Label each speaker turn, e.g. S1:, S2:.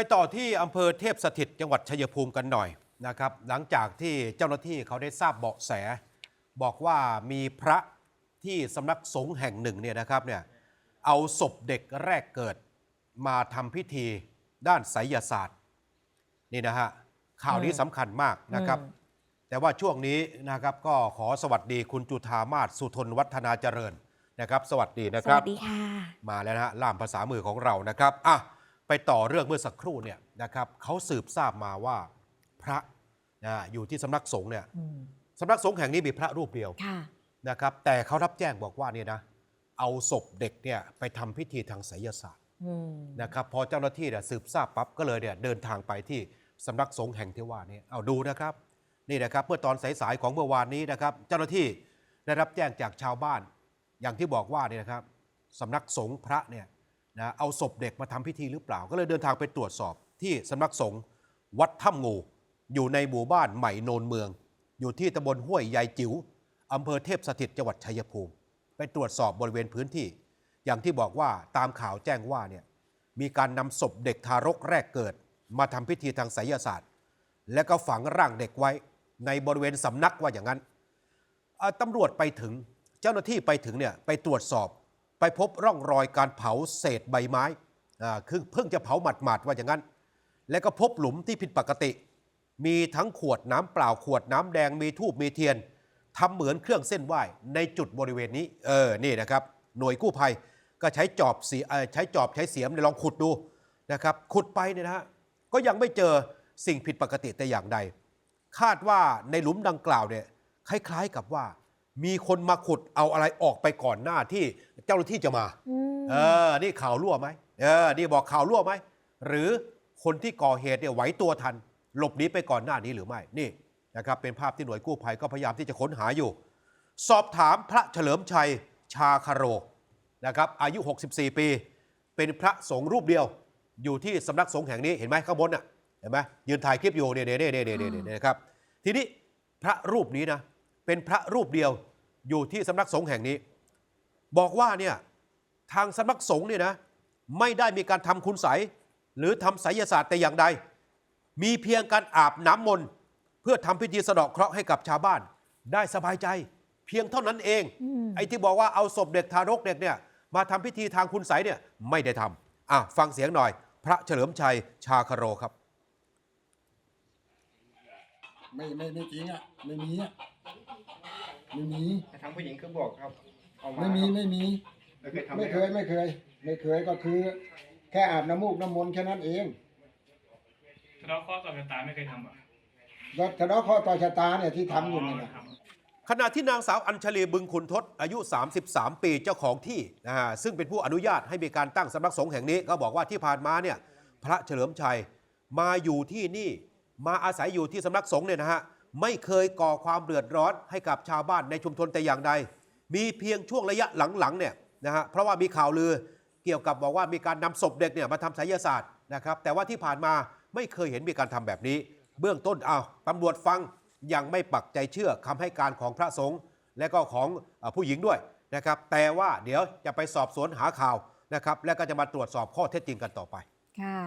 S1: ไปต่อที่อำเภอเทพสถิตจังหวัดชัยภูมิกันหน่อยนะครับ หลังจากที่เจ้าหน้าที่เขาได้ทราบเบาะแส บอกว่ามีพระที่สำนักสงฆ์แห่งหนึ่งเนี่ยนะครับเนี่ยเอาศพเด็กแรกเกิดมาทำพิธีด้านไสยศาสตร์นี่นะฮะข่าวนี้
S2: อืม
S1: สำคัญมากนะครับ
S2: อืม
S1: แต่ว่าช่วงนี้นะครับก็ขอสวัสดีคุณจุธามาศสุทนวัฒนาเจริญนะครับ สวัสดีนะ
S2: ส
S1: ครั
S2: วั
S1: บ
S2: สดีค่ะ
S1: มาแล้วนะฮะล่ามภาษามือของเรานะครับอะ ไปต่อเรื่องเมื่อสักครู่เนี่ยนะครับเขาสืบทราบมาว่าพระนะอยู่ที่สำนักสงฆ์เนี่ย
S2: อืม
S1: สำนักสงฆ์แห่งนี้มีพระรูปเดียว
S2: ค่ะ
S1: นะครับ แต่เขารับแจ้งบอกว่าเนี่ยนะเอาศพเด็กเนี่ยไปทำพิธีทางไสยศาสตร์
S2: อืม
S1: นะครับพอเจ้าหน้าที่เนี่ยสืบทราบปั๊บก็เลยเนี่ยเดินทางไปที่สำนักสงฆ์แห่งที่ว่านี้เอาดูนะครับนี่นะครับเมื่อตอนสายๆของเมื่อวานนี้นะครับ เจ้าหน้าที่ได้รับแจ้งจากชาวบ้าน อย่างที่บอกว่าเนี่ยนะครับสำนักสงฆ์พระเนี่ย นะเอาศพเด็กมาทำพิธีหรือเปล่า ก็เลยเดินทางไปตรวจสอบที่สำนักสงฆ์วัดถ้ำงูอยู่ในหมู่บ้านใหม่โนนเมือง อยู่ที่ตำบลห้วยยายจิ๋วอำเภอเทพสถิตจังหวัดชัยภูมิ ไปตรวจสอบบริเวณพื้นที่ อย่างที่บอกว่าตามข่าวแจ้งว่าเนี่ยมีการนำศพเด็กทารกแรกเกิด มาทำพิธีทางไสยศาสตร์ และก็ฝังร่างเด็กไว้ในบริเวณสำนักว่าอย่างนั้นอ่าตำรวจไปถึงเจ้าหน้าที่ไปถึงเนี่ยไปตรวจสอบ ไปพบร่องรอยการเผาเศษใบไม้คือเพิ่งจะเผาหมาดๆว่าอย่างนั้น และก็พบหลุมที่ผิดปกติ มีทั้งขวดน้ำเปล่าขวดน้ำแดงมีทูบมีเทียนทำเหมือนเครื่องเส้นไหว้ในจุดบริเวณนี้ เออ นี่นะครับ หน่วยกู้ภัยก็ใช้จอบสีใช้จอบใช้เสียมเนี่ยลองขุดดูนะครับ ขุดไปเนี่ยนะฮะ ก็ยังไม่เจอสิ่งผิดปกติแต่อย่างใด คาดว่าในหลุมดังกล่าวเนี่ยคล้ายๆกับว่า มีคนมาขุดเอาอะไรออกไปก่อนหน้าที่เจ้าหน้าที่จะมา
S2: อืม
S1: เออ นี่ข่าวรั่วไหมเออ นี่บอกข่าวรั่วไหม หรือคนที่ก่อเหตุเนี่ยไหวตัวทัน หลบหนีไปก่อนหน้านี้หรือไม่ นี่นะครับ เป็นภาพที่หน่วยกู้ภัยก็พยายามที่จะค้นหาอยู่ สอบถามพระเฉลิมชัยชาคาโรนะครับ อายุ 64 ปี เป็นพระสงฆ์รูปเดียว อยู่ที่สำนักสงฆ์แห่งนี้ เห็นไหมข้างบนน่ะ เห็นไหมยืนถ่ายคลิปอยู่เนี่ยเนี่ยเนี่ยเนี่ยเนี่ยเนี่ยนะครับ ทีนี้พระรูปนี้นะ เป็นพระรูปเดียว อยู่ที่สำนักสงฆ์แห่งนี้ บอกว่าเนี่ยทางสำนักสงฆ์เนี่ยนะไม่ได้มีการทำคุณไสยหรือทำไสยศาสตร์แต่อย่างใด มีเพียงการอาบน้ำมนต์เพื่อทำพิธีสะเดาะเคราะห์ให้กับชาวบ้าน ได้สบายใจเพียงเท่านั้นเอง
S2: อืม
S1: ไอ้ที่บอกว่าเอาศพเด็กทารกเด็กเนี่ยมาทำพิธีทางคุณไสยเนี่ยไม่ได้ทำอะฟังเสียงหน่อย พระเฉลิมชัยชาคาโรครับ
S3: ไม่ไม่ไม่จริงอะไม่มีอะ ไม่มี
S4: ทางผู้หญิงคือบอกครับ เอามา
S3: ไม่มีไม่มี
S4: ไม่เคยทำ
S3: ไม่เคยไม่เคย ไม่เคยก็คือ แค่อาบน้ำมูกน้ำมนต์แค่นั้นเอง
S5: ทะเลาะข้อต่อชะตาไม่เคยทำอะ
S3: ก็ทะเลาะข้อต่อชะตาเนี่ยที่ทำอยู่นี่นะ
S5: ทำ
S1: ขณะที่นางสาวอัญชลีบึงขุนทศอายุ 33 ปีเจ้าของที่นะฮะซึ่งเป็นผู้อนุญาตให้มีการตั้งสำนักสงฆ์แห่งนี้ก็บอกว่าที่ผ่านมาเนี่ยพระเฉลิมชัยมาอยู่ที่นี่มาอาศัยอยู่ที่สำนักสงฆ์เนี่ยนะฮะ ไม่เคยก่อความเดือดร้อนให้กับชาวบ้านในชุมชนแต่อย่างใด มีเพียงช่วงระยะหลังๆเนี่ยนะฮะเพราะว่ามีข่าวลือเกี่ยวกับบอกว่ามีการนำศพเด็กเนี่ยมาทำไสยศาสตร์นะครับแต่ว่าที่ผ่านมาไม่เคยเห็นมีการทำแบบนี้ เบื้องต้นอ้าวตำรวจฟังยังไม่ปักใจเชื่อคำให้การของพระสงฆ์และก็ของอผู้หญิงด้วยนะครับแต่ว่าเดี๋ยวจะไปสอบสวนหาข่าวนะครับและก็จะมาตรวจสอบข้อเท็จจริงกันต่อไป
S2: ค่ะ